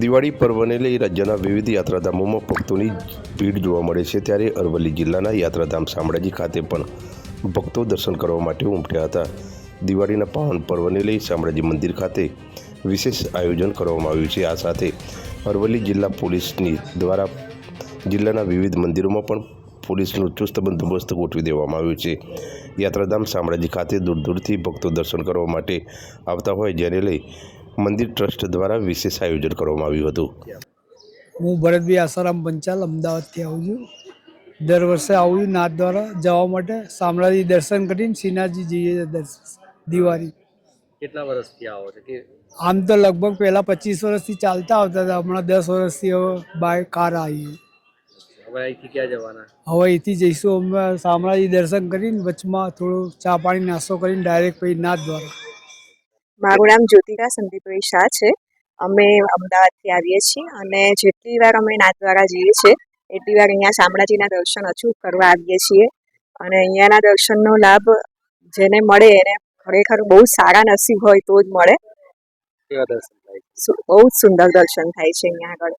દિવાળી પર્વને લઈ રાજ્યના વિવિધ યાત્રાધામોમાં ભક્તોની ભીડ જોવા મળે છે ત્યારે અરવલ્લી જિલ્લાના યાત્રાધામ શામળાજી ખાતે પણ ભક્તો દર્શન કરવા માટે ઉમટ્યા હતા. દિવાળીના પાવન પર્વને લઈ શામળાજી મંદિર ખાતે વિશેષ આયોજન કરવામાં આવ્યું છે. આ સાથે અરવલ્લી જિલ્લા પોલીસની દ્વારા જિલ્લાના વિવિધ મંદિરોમાં પણ પોલીસનું ચુસ્ત બંદોબસ્ત ગોઠવી દેવામાં આવ્યું છે. યાત્રાધામ શામળાજી ખાતે દૂર દૂરથી ભક્તો દર્શન કરવા માટે આવતા હોય, જેને લઈ મંદિર ટ્રસ્ટ દ્વારા વિશેષ આયોજન કરવામાં આવ્યું હતું. હું ભરતભાઈ આસારામ પંચાલ અમદાવાદથી આવું છું. દર વર્ષે આવું છું નાથ દ્વારા જવા માટે. શામળાજી દર્શન કરીને શ્રીનાથજી જઈએ દિવાળી. કેટલા વર્ષથી આવો છો? કે આમ તો લગભગ પહેલાં પચીસ વર્ષથી ચાલતા આવતા હતા. હમણાં દસ વર્ષથી હવે બાય કાર આવી હવે અહીંથી ક્યાં જવાના? હવે અહીંથી જઈશું. અમે શામળાજી દર્શન કરીને વચમાં થોડું ચા પાણી નાસ્તો કરીને ડાયરેક્ટ પછી નાથ દ્વારા. મારું નામ જ્યોતિકા સંદીપભાઈ શાહ છે. અમે અમદાવાદથી આવીએ છીએ અને જેટલી વાર અમે નાથદ્વારા જઈએ છીએ એટલી વાર અહીંયા શામળાજીના દર્શન અચૂક કરવા આવીએ છીએ. અને અહીંયાના દર્શનનો લાભ જેને મળે એને ખરેખર બહુ સારા નસીબ હોય તો જ મળે. બહુ જ સુંદર દર્શન થાય છે અહીંયા આગળ.